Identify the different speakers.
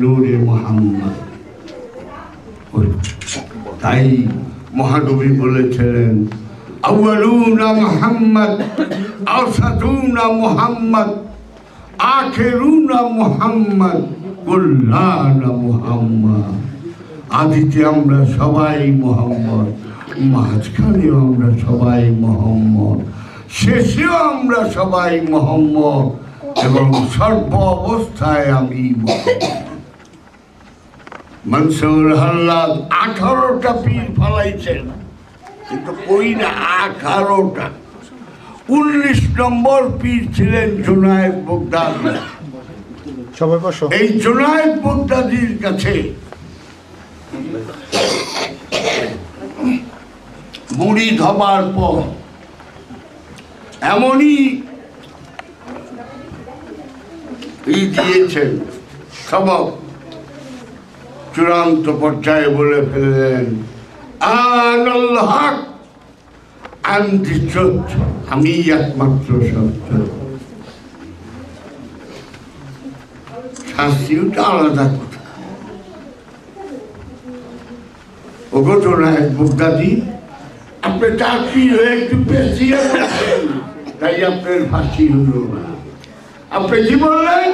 Speaker 1: নূরে মোহাম্মদ। তাই মহানবী বলেছিলেন মোহাম্মদ মোহাম্মদ, আখেরুনা মোহাম্মদ। আদিতে আমরা সবাই মোহাম্মদ, মাঝখানেও আমরা সবাই মোহাম্মদ, শেষেও আমরা সবাই মোহাম্মদ এবং সর্ব অবস্থায় আমি মোহাম্মদ। মনসুর হাল্লাদ আঠারোটা পীর ফলাইছেন কিন্তু কই না আঠারোটা। উনিশ নম্বর পীর ছিলেন জুনায়দ বগদাদি এই জুনায়দ বগদাদির কাছে মুড়ি ধবার পর এমনই দিয়েছেন সবক। চূড়ান্ত পর্যায়ে বলে ফেললেন হক দি ট্রুথ আমি একমাত্র সত্য। শাস্তিটা আলাদা কথা। ও ঘটনা এক বুদ্ধাদি আপনি চাকরি হয়ে একটু বেশি তাই আপনার ফাঁসি হলো না। আপনি কি বললেন?